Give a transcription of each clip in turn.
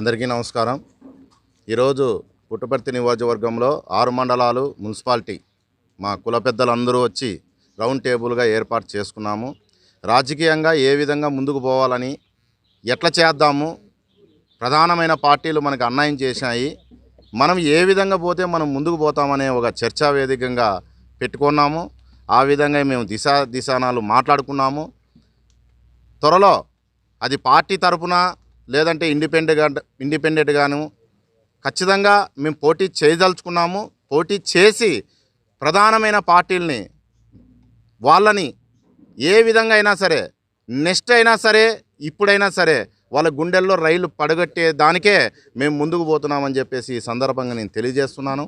అందరికీ నమస్కారం. ఈరోజు పుట్టపర్తి నియోజకవర్గంలో ఆరు మండలాలు మున్సిపాలిటీ మా కుల పెద్దలందరూ వచ్చి రౌండ్ టేబుల్గా ఏర్పాటు చేసుకున్నాము. రాజకీయంగా ఏ విధంగా ముందుకు పోవాలని ఎట్లా చేద్దాము ప్రధానమైన పార్టీలు మనకు అన్యాయం చేశాయి మనం ఏ విధంగా పోతే మనం ముందుకు పోతామనే ఒక చర్చా వేదికగా పెట్టుకున్నాము. ఆ విధంగా మేము దిశా దిశానాలు మాట్లాడుకున్నాము. త్వరలో అది పార్టీ తరపున లేదంటే ఇండిపెండెంట్గా ఇండిపెండెంట్గాను ఖచ్చితంగా మేము పోటీ చేయదలుచుకున్నాము. పోటీ చేసి ప్రధానమైన పార్టీలని వాళ్ళని ఏ విధంగా అయినా సరే నెక్స్ట్ అయినా సరే ఇప్పుడైనా సరే వాళ్ళ గుండెల్లో రైలు పడగొట్టే దానికే మేము ముందుకు పోతున్నామని చెప్పేసి ఈ సందర్భంగా నేను తెలియజేస్తున్నాను.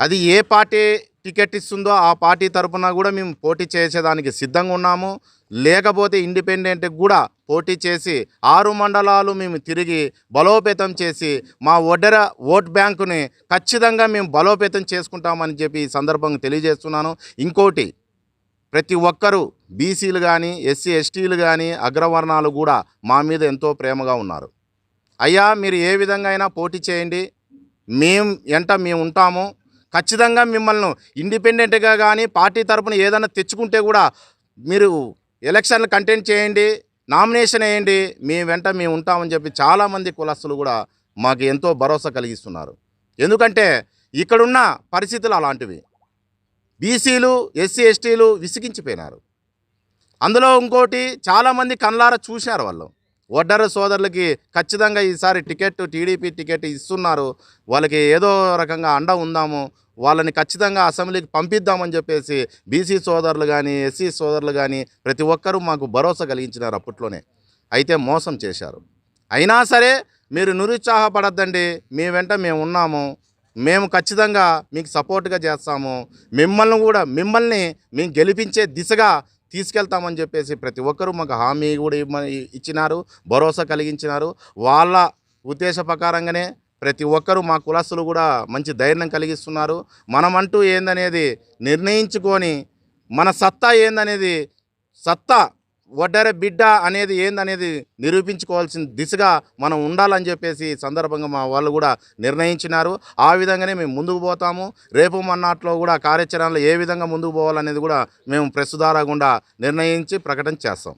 అది ఏ పార్టీ టికెట్ ఇస్తుందో ఆ పార్టీ తరఫున కూడా మేము పోటీ చేసేదానికి సిద్ధంగా ఉన్నాము. లేకపోతే ఇండిపెండెంట్ కూడా పోటీ చేసి ఆరు మండలాలు మేము తిరిగి బలోపేతం చేసి మా ఒడ్డర ఓట్ బ్యాంకుని ఖచ్చితంగా మేము బలోపేతం చేసుకుంటామని చెప్పి ఈ సందర్భంగా తెలియజేస్తున్నాను. ఇంకోటి ప్రతి ఒక్కరూ బీసీలు కానీ ఎస్సీ ఎస్టీలు కానీ అగ్రవర్ణాలు కూడా మా మీద ఎంతో ప్రేమగా ఉన్నారు. అయ్యా మీరు ఏ విధంగా అయినా పోటీ చేయండి. మేము ఎంట మేము ఉంటాము. ఖచ్చితంగా మిమ్మల్ని ఇండిపెండెంట్గా కానీ పార్టీ తరపున ఏదైనా తెచ్చుకుంటే కూడా మీరు ఎలక్షన్లు కంటెంట్ చేయండి నామినేషన్ వేయండి మీ వెంట మేము ఉంటామని చెప్పి చాలామంది కులస్తులు కూడా మాకు ఎంతో భరోసా కలిగిస్తున్నారు. ఎందుకంటే ఇక్కడున్న పరిస్థితులు అలాంటివి. బీసీలు ఎస్సీ ఎస్టీలు విసిగించిపోయినారు. అందులో ఇంకోటి చాలామంది కళ్ళారా చూశారు వాళ్ళు. ఒడ్డర సోదరులకి ఖచ్చితంగా ఈసారి టికెట్ టీడీపీ టికెట్ ఇస్తున్నారు. వాళ్ళకి ఏదో రకంగా అండ ఉందాము. వాళ్ళని ఖచ్చితంగా అసెంబ్లీకి పంపిద్దామని చెప్పేసి బీసీ సోదరులు కానీ ఎస్సీ సోదరులు కానీ ప్రతి ఒక్కరూ మాకు భరోసా కలిగించినారు అప్పట్లోనే. అయితే మోసం చేశారు. అయినా సరే మీరు నిరుత్సాహపడద్దండి. మీ వెంట మేము ఉన్నాము. మేము ఖచ్చితంగా మీకు సపోర్ట్గా చేస్తాము. మిమ్మల్ని కూడా మిమ్మల్ని మేము గెలిపించే దిశగా తీసుకెళ్తామని చెప్పేసి ప్రతి ఒక్కరూ మాకు హామీ కూడా ఇవ్వమని ఇచ్చినారు భరోసా కలిగించినారు. వాళ్ళ ఉద్దేశ ప్రకారంగానే ప్రతి ఒక్కరూ మా కులస్తులు కూడా మంచి ధైర్యం కలిగిస్తున్నారు. మనమంటూ ఏందనేది నిర్ణయించుకొని మన సత్తా ఏందనేది సత్తా ఒడ్డరే బిడ్డ అనేది ఏందనేది నిరూపించుకోవాల్సిన దిశగా మనం ఉండాలని చెప్పేసి సందర్భంగా మా వాళ్ళు కూడా నిర్ణయించినారు. ఆ విధంగానే మేము ముందుకు పోతాము. రేపు మన్నాట్లో కూడా కార్యాచరణలో ఏ విధంగా ముందుకు పోవాలనేది కూడా మేము ప్రెస్ ద్వారా గుండా నిర్ణయించి ప్రకటన చేస్తాం.